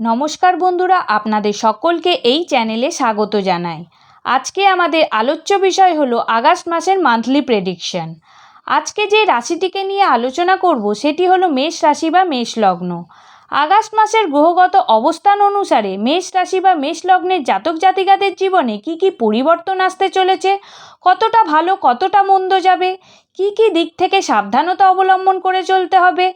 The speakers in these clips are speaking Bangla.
নমস্কার বন্ধুরা, আপনাদের সকলকে এই চ্যানেলে স্বাগত জানাই। আজকে আমাদের আলোচ্য বিষয় হলো আগস্ট মাসের মান্থলি প্রেডিকশন আজকে যে রাশিটিকে নিয়ে আলোচনা করব, সেটি হলো মেষ রাশি বা মেষ লগ্ন। আগস্ট মাসের গ্রহগত অবস্থান অনুসারে মেষ রাশি বা মেষ লগ্নের জাতক জাতিকাদের জীবনে কি কি পরিবর্তন আসতে চলেছে, কতটা ভালো, কতটা মন্দ যাবে কি কি দিক থেকে সাবধানতা অবলম্বন করে চলতে হবে?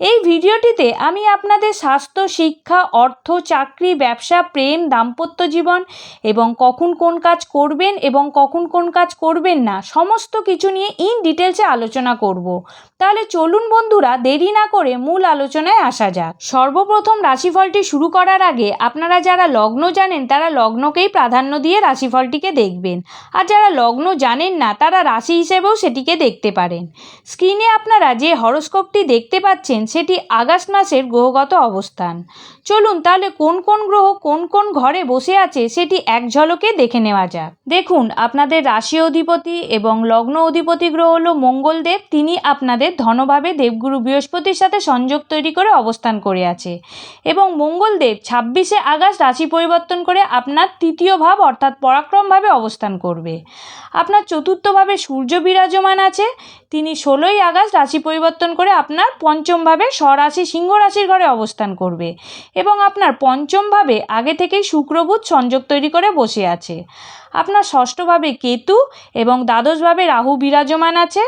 এই ভিডিওটিতে আমি আপনাদের স্বাস্থ্য, শিক্ষা, অর্থ, চাকরি, ব্যবসা, প্রেম, দাম্পত্য জীবন এবং কখন কোন কাজ করবেন এবং কখন কোন কাজ করবেন না সমস্ত কিছু নিয়ে ইন ডিটেলসে আলোচনা করব। তাহলে চলুন বন্ধুরা, দেরি না করে মূল আলোচনায় আসা যাক। সর্বপ্রথম রাশিফলটি শুরু করার আগে আপনারা যারা লগ্ন জানেন, তারা লগ্নকেই প্রাধান্য দিয়ে রাশিফলটিকে দেখবেন। আর যারা লগ্ন জানেন না, তারা রাশি হিসেবেও সেটিকে দেখতে পারেন। স্ক্রিনে আপনারা যে হরস্কোপটি দেখতে পাচ্ছেন, সেটি আগস্ট মাসের গ্রহগত অবস্থান। চলুন তাহলে কোন কোন গ্রহ কোন কোন ঘরে বসে আছে, সেটি এক ঝলকে দেখে নেওয়া যাক। দেখুন, আপনাদের রাশি অধিপতি এবং লগ্ন অধিপতি গ্রহ হল মঙ্গলদেব। তিনি আপনাদের ধনভাবে দেবগুরু বৃহস্পতির সাথে সংযোগ তৈরি করে অবস্থান করে আছে। এবং মঙ্গলদেব ছাব্বিশে আগস্ট রাশি পরিবর্তন করে আপনার তৃতীয় ভাব অর্থাৎ পরাক্রমভাবে অবস্থান করবে। আপনার চতুর্থভাবে সূর্য বিরাজমান আছে। তিনি ষোলোই আগস্ট রাশি পরিবর্তন করে আপনার পঞ্চমভাবে স্বরাশি সিংহ রাশির ঘরে অবস্থান করবে এবং আপনার পঞ্চমভাবে আগে থেকেই শুক্রবুধ সংযোগ তৈরি করে বসে আছে। আপনার ষষ্ঠভাবে কেতু এবং দ্বাদশভাবে রাহু বিরাজমান আছে।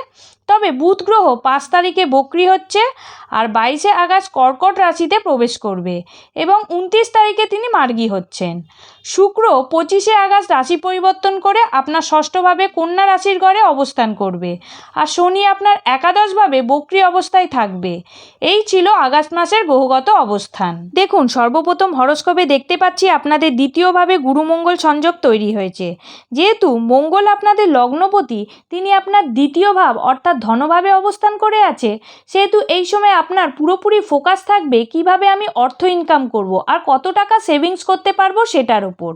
তবে বুধ গ্রহ পাঁচ তারিখে বক্রি হচ্ছে আর বাইশে আগস্ট কর্কট রাশিতে প্রবেশ করবে এবং উনত্রিশ তারিখে তিনি মার্গী হচ্ছেন। শুক্র পঁচিশে আগস্ট রাশি পরিবর্তন করে আপনার ষষ্ঠভাবে কন্যা রাশির ঘরে অবস্থান করবে আর শনি আপনার একাদশভাবে বক্রি অবস্থায় থাকবে। এই ছিল আগস্ট মাসের গ্রহগত অবস্থান। দেখুন, সর্বপ্রথম হরস্কোপে দেখতে পাচ্ছি আপনাদের দ্বিতীয়ভাবে গুরুমঙ্গল সংযোগ তৈরি হয়েছে। যেহেতু মঙ্গল আপনাদের লগ্নপতি, তিনি আপনার দ্বিতীয় ভাব অর্থাৎ ধনভাবে অবস্থান করে আছে, সেহেতু এই সময় আপনার পুরোপুরি ফোকাস থাকবে কীভাবে আমি অর্থ ইনকাম করব আর কত টাকা সেভিংস করতে পারব সেটার উপর।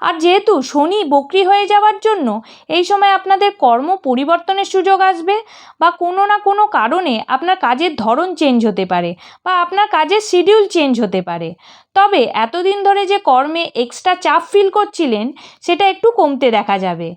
আর যেহেতু শনি বক্রি হয়ে যাওয়ার জন্য এই সময় আপনাদের কর্ম পরিবর্তনের সুযোগ আসবে বা কোনো না কোনো কারণে আপনার কাজের ধরন চেঞ্জ হতে পারে বা আপনার কাজের শিডিউল চেঞ্জ হতে পারে। তবে এতদিন ধরে যে কর্মে এক্সট্রা চাপ ফিল করছিলেন, সেটা একটু কমতে দেখা যাবে।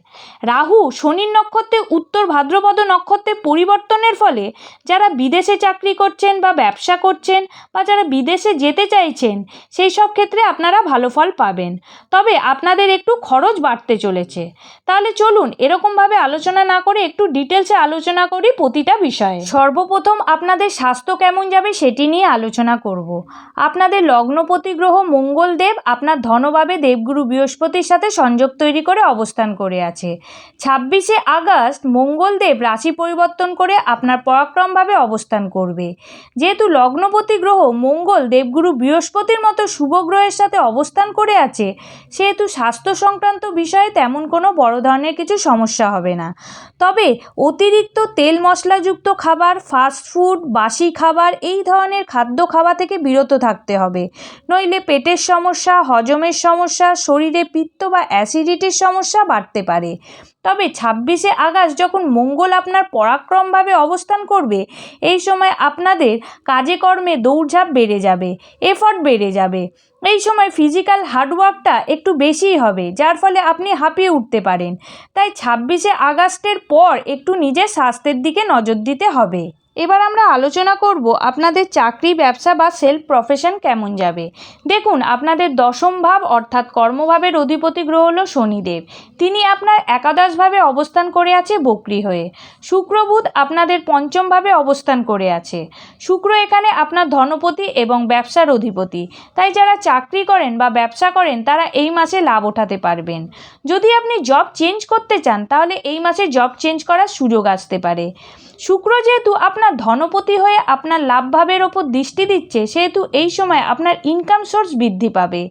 রাহু শনির নক্ষত্রে, উত্তর ভাদ্রপদ নক্ষত্রে পরিবর্তনের ফলে যারা বিদেশে চাকরি করছেন বা ব্যবসা করছেন বা যারা বিদেশে যেতে চাইছেন, সেই সব ক্ষেত্রে আপনারা ভালো ফল পাবেন। তবে আপনাদের একটু খরচ বাড়তে চলেছে। তাহলে চলুন এরকমভাবে আলোচনা না করে একটু ডিটেলসে আলোচনা করি প্রতিটা বিষয়ে। সর্বপ্রথম আপনাদের স্বাস্থ্য কেমন যাবে সেটি নিয়ে আলোচনা করব। আপনাদের লগ্নপতি গ্রহ মঙ্গলদেব আপনার ধনভাবে দেবগুরু বৃহস্পতির সাথে সংযোগ তৈরি করে অবস্থান করে আছে। ছাব্বিশে আগস্ট মঙ্গলদেব রাশি পরিবর্তন করে আপনার পরাক্রমভাবে অবস্থান করবে। যেহেতু লগ্নপতি গ্রহ মঙ্গল দেবগুরু বৃহস্পতির মতো শুভ গ্রহের সাথে অবস্থান করে আছে, সেহেতু স্বাস্থ্য সংক্রান্ত বিষয়ে তেমন কোনো বড় ধরনের কিছু সমস্যা হবে না। তবে অতিরিক্ত তেল মশলাযুক্ত খাবার ফাস্ট ফুড বাসি খাবার, এই ধরনের খাদ্য খাওয়া থেকে বিরত থাকতে হবে। নইলে পেটের সমস্যা, হজমের সমস্যা, শরীরে পিত্ত বা অ্যাসিডিটির সমস্যা বাড়তে পারে। তবে ছাব্বিশে আগস্ট যখন মঙ্গল আপনার পরাক্রমভাবে অবস্থান করবে, এই সময় আপনাদের কাজে কর্মে দৌড়ঝাঁপ বেড়ে যাবে এফর্ট বেড়ে যাবে। এই সময় ফিজিক্যাল হার্ডওয়ার্কটা একটু বেশিই হবে, যার ফলে আপনি হাঁপিয়ে উঠতে পারেন। তাই ছাব্বিশে আগস্টের পর একটু নিজের স্বাস্থ্যের দিকে নজর দিতে হবে। এবার আমরা আলোচনা করব আপনাদের চাকরি, ব্যবসা বা সেলফ প্রফেশন কেমন যাবে। দেখুন, আপনাদের দশম ভাব অর্থাৎ কর্মভাবের অধিপতি গ্রহ হলো শনিদেব। তিনি আপনার একাদশভাবে অবস্থান করে আছে বকরি হয়ে। শুক্র বুধ আপনাদের পঞ্চমভাবে অবস্থান করে আছে। শুক্র এখানে আপনার ধনপতি এবং ব্যবসার অধিপতি। তাই যারা চাকরি করেন বা ব্যবসা করেন, তারা এই মাসে লাভ ওঠাতে পারবেন। যদি আপনি জব চেঞ্জ করতে চান, তাহলে এই মাসে জব চেঞ্জ করার সুযোগ আসতে পারে। শুক্র যেহেতু আপনার ধনপতি হয়ে আপনার লাভভাবের ওপর দৃষ্টি দিচ্ছে, সেহেতু এই সময় আপনার ইনকাম সোর্স বৃদ্ধি পাবে।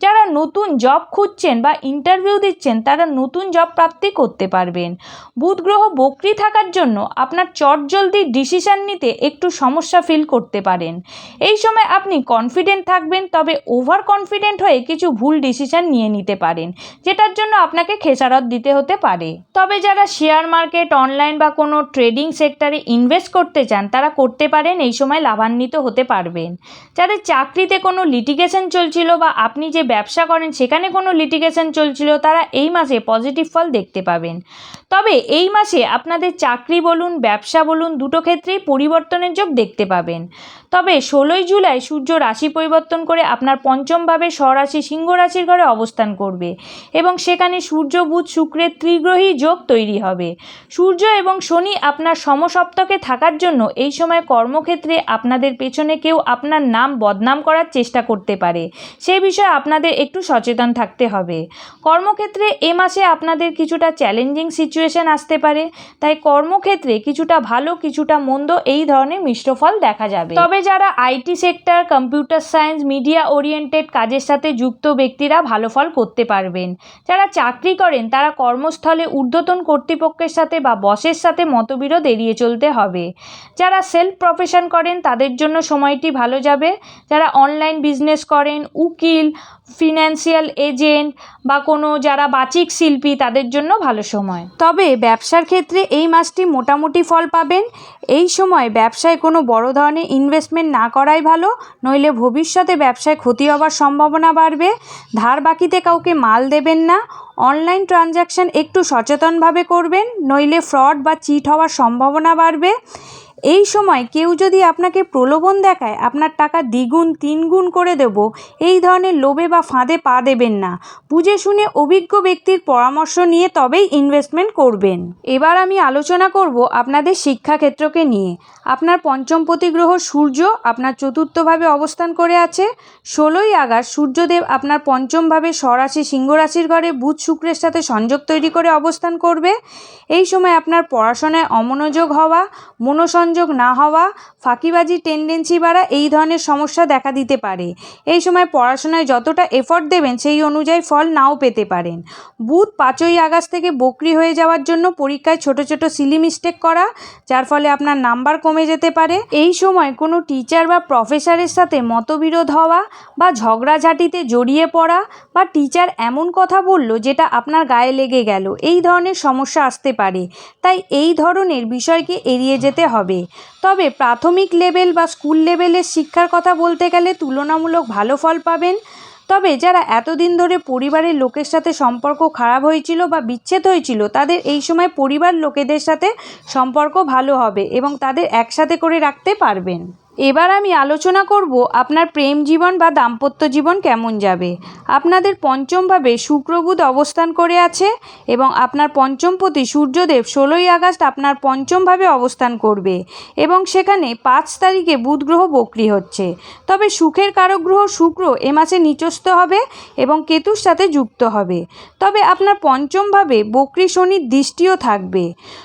যারা নতুন জব খুঁজছেন বা ইন্টারভিউ দিচ্ছেন, তারা নতুন জব প্রাপ্তি করতে পারবেন। বুধ গ্রহ বক্রি থাকার জন্য আপনার চটজলদি ডিসিশান নিতে একটু সমস্যা ফিল করতে পারেন। এই সময় আপনি কনফিডেন্ট থাকবেন, তবে ওভার কনফিডেন্ট হয়ে কিছু ভুল ডিসিশন নিয়ে নিতে পারেন, যেটার জন্য আপনাকে খেসারত দিতে হতে পারে। তবে যারা শেয়ার মার্কেট অনলাইন বা কোনো ট্রেডিং সেক্টরে ইনভেস্ট করতে চান, তারা করতে পারেন, এই সময় লাভান্বিত হতে পারবেন। যাদের চাকরিতে কোনো লিটিগেশন চলছিল বা আপনি যে ব্যবসা করেন, সেখানে কোনো লিটিগেশন চলছিল, তারা এই মাসে পজিটিভ ফল দেখতে পাবেন। তবে এই মাসে আপনাদের চাকরি বলুন, ব্যবসা বলুন, দুটো ক্ষেত্রেই পরিবর্তনের যোগ দেখতে পাবেন। তবে ষোলোই জুলাই সূর্য রাশি পরিবর্তন করে আপনার পঞ্চমভাবে স্বরাশি সিংহ রাশির ঘরে অবস্থান করবে এবং সেখানে সূর্য, বুধ, শুক্রের ত্রিগ্রহী যোগ তৈরি হবে। সূর্য এবং শনি আপনার সমসপ্তকে থাকার জন্য এই সময় কর্মক্ষেত্রে আপনাদের পেছনে কেউ আপনার নাম বদনাম করার চেষ্টা করতে পারে। সে বিষয়ে আপনাদের একটু সচেতন থাকতে হবে। কর্মক্ষেত্রে এ মাসে আপনাদের কিছুটা চ্যালেঞ্জিং সিচুয়েশন আসতে পারে। তাই কর্মক্ষেত্রে কিছুটা ভালো, কিছুটা মন্দ এই ধরনের মিশ্র ফল দেখা যাবে। তবে যারা IT sector computer science media oriented কাজের সাথে যুক্ত ব্যক্তিরা ভালো ফল করতে পারবেন। যারা চাকরি করেন, তারা কর্মস্থলে ঊর্ধ্বতন কর্তৃপক্ষের সাথে বা বসের সাথে মতবিরোধ এড়িয়ে চলতে হবে। যারা সেলফ প্রফেশন করেন, তাদের জন্য সময়টি ভালো যাবে। যারা অনলাইন বিজনেস করেন, উকিল ফিনান্সিয়াল এজেন্ট বা কোনো যারা বাচিক শিল্পী, তাদের জন্য ভালো সময়। তবে ব্যবসার ক্ষেত্রে এই মাসটি মোটামুটি ফল পাবেন। এই সময় ব্যবসায় কোনো বড় ধরনের ইনভেস্টমেন্ট না করাই ভালো, নইলে ভবিষ্যতে ব্যবসায় ক্ষতি হওয়ার সম্ভাবনা বাড়বে। ধার বাকিতে কাউকে মাল দেবেন না। অনলাইন ট্রানজ্যাকশান একটু সচেতনভাবে করবেন, নইলে ফ্রড বা চিট হওয়ার সম্ভাবনা বাড়বে। এই সময় কেউ যদি আপনাকে প্রলোভন দেখায়, আপনার টাকা দ্বিগুণ, তিনগুণ করে দেব, এই ধরনের লোভে বা ফাঁদে পা দেবেন না। বুঝে শুনে অভিজ্ঞ ব্যক্তির পরামর্শ নিয়ে তবেই ইনভেস্টমেন্ট করবেন। এবার আমি আলোচনা করব আপনাদের শিক্ষাক্ষেত্রকে নিয়ে। আপনার পঞ্চম প্রতিগ্রহ সূর্য আপনার চতুর্থভাবে অবস্থান করে আছে। ষোলোই আগস্ট সূর্যদেব আপনার পঞ্চমভাবে স্বরাশি সিংহ রাশির ঘরে বুধ শুক্রের সাথে সংযোগ তৈরি করে অবস্থান করবে। এই সময় আপনার পড়াশোনায় অমনোযোগ হওয়া মনোসংযোগ না হওয়া, ফাঁকিবাজি টেন্ডেন্সি বাড়া এই ধরনের সমস্যা দেখা দিতে পারে। এই সময় পড়াশোনায় যতটা এফর্ট দেবেন, সেই অনুযায়ী ফল নাও পেতে পারেন। বুধ পাঁচই আগস্ট থেকে বকরি হয়ে যাওয়ার জন্য পরীক্ষায় ছোট ছোট সিলি মিস্টেক করা, যার ফলে আপনার নাম্বার কমে যেতে পারে। এই সময় কোনো টিচার বা প্রফেসরের সাথে মতবিরোধ হওয়া বা ঝগড়াঝাটিতে জড়িয়ে পড়া বা টিচার এমন কথা বলল যেটা আপনার গায়ে লেগে গেল, এই ধরনের সমস্যা আসতে পারে। তাই এই ধরনের বিষয়কে এড়িয়ে যেতে হবে। তবে প্রাথমিক লেভেল বা স্কুল লেভেলের শিক্ষার কথা বলতে গেলে তুলনামূলক ভালো ফল পাবেন। তবে যারা এতদিন ধরে পরিবারের লোকের সাথে সম্পর্ক খারাপ হয়েছিল বা বিচ্ছেদ হয়েছিল, তাদের এই সময় পরিবার লোকেদের সাথে সম্পর্ক ভালো হবে এবং তাদের একসাথে করে রাখতে পারবেন। এবার আমি আলোচনা করব আপনার প্রেম জীবন বা দাম্পত্য জীবন কেমন যাবে। আপনাদের পঞ্চমভাবে শুক্রবুধ অবস্থান করে আছে এবং আপনার পঞ্চমপতি সূর্যদেব ষোলোই আগস্ট আপনার পঞ্চমভাবে অবস্থান করবে এবং সেখানে পাঁচ তারিখে বুধ গ্রহ বক্রি হচ্ছে। তবে সুখের কারক গ্রহ শুক্র এ মাসে নিচস্থ হবে এবং কেতুর সাথে যুক্ত হবে। তবে আপনার পঞ্চমভাবে বক্রি শনির দৃষ্টিও থাকবে।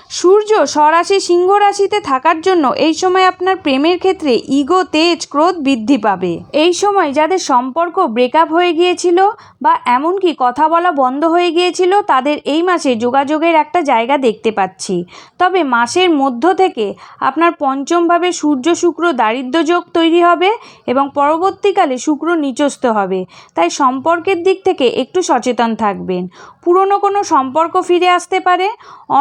সূর্য স্বরাশি সিংহ রাশিতে থাকার জন্য এই সময় আপনার প্রেমের ক্ষেত্রে ইগো তেজ ক্রোধ বৃদ্ধি পাবে। এই সময় যাদের সম্পর্ক ব্রেকআপ হয়ে গিয়েছিল বা এমনকি কথা বলা বন্ধ হয়ে গিয়েছিল, তাদের এই মাসে যোগাযোগের একটা জায়গা দেখতে পাচ্ছি। তবে মাসের মধ্য থেকে আপনার পঞ্চমভাবে সূর্য শুক্র দারিদ্র্য যোগ তৈরি হবে এবং পরবর্তীকালে শুক্র নিচস্থ হবে। তাই সম্পর্কের দিক থেকে একটু সচেতন থাকবেন। পুরনো কোনো সম্পর্ক ফিরে আসতে পারে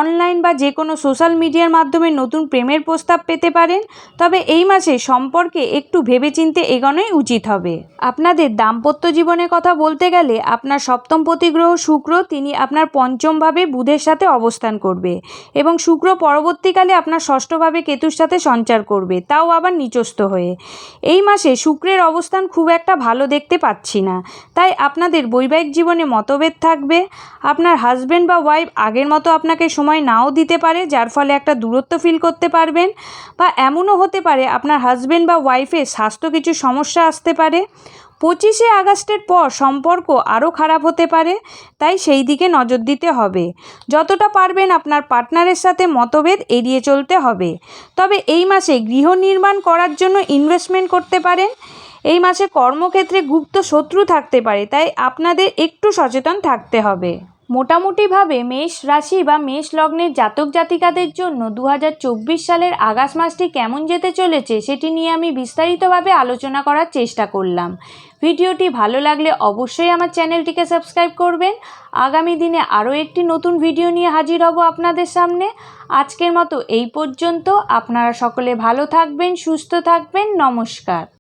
অনলাইন বা যে কোনো সোশ্যাল মিডিয়ার মাধ্যমে নতুন প্রেমের প্রস্তাব পেতে পারেন। তবে এই মাসে সম্পর্কে একটু ভেবেচিন্তে এগোনোই উচিত হবে। আপনাদের দাম্পত্য জীবনের কথা বলতে গেলে আপনার সপ্তম প্রতিগ্রহ শুক্র তিনি আপনার পঞ্চমভাবে বুধের সাথে অবস্থান করবে এবং শুক্র পরবর্তীকালে আপনার ষষ্ঠভাবে কেতুর সাথে সঞ্চার করবে, তাও আবার নিচস্থ হয়ে। এই মাসে শুক্রের অবস্থান খুব একটা ভালো দেখতে পাচ্ছি না, তাই আপনাদের বৈবাহিক জীবনে মতভেদ থাকবে। আপনার হাজব্যান্ড বা ওয়াইফ আগের মতো আপনাকে সময় নাও দিতে পারে, যার ফলে একটা দূরত্ব ফিল করতে পারবেন বা এমনও হতে পারে আপনার হাজব্যান্ড বা ওয়াইফের স্বাস্থ্য কিছু সমস্যা আসতে পারে। পঁচিশে আগস্টের পর সম্পর্ক আরও খারাপ হতে পারে, তাই সেই দিকে নজর দিতে হবে। যতটা পারবেন আপনার পার্টনারের সাথে মতভেদ এড়িয়ে চলতে হবে। তবে এই মাসে গৃহ নির্মাণ করার জন্য ইনভেস্টমেন্ট করতে পারেন। এই মাসে কর্মক্ষেত্রে গুপ্ত শত্রু থাকতে পারে, তাই আপনাদের একটু সচেতন থাকতে হবে। মোটামুটিভাবে মেষ রাশি বা মেষ লগ্নের জাতক জাতিকাদের জন্য দু হাজার চব্বিশ সালের আগস্ট মাসটি কেমন যেতে চলেছে সেটি নিয়ে আমি বিস্তারিতভাবে আলোচনা করার চেষ্টা করলাম। ভিডিওটি ভালো লাগলে অবশ্যই আমার চ্যানেলটিকে সাবস্ক্রাইব করবেন। আগামী দিনে আরও একটি নতুন ভিডিও নিয়ে হাজির হব আপনাদের সামনে। আজকের মতো এই পর্যন্ত। আপনারা সকলে ভালো থাকবেন, সুস্থ থাকবেন। নমস্কার।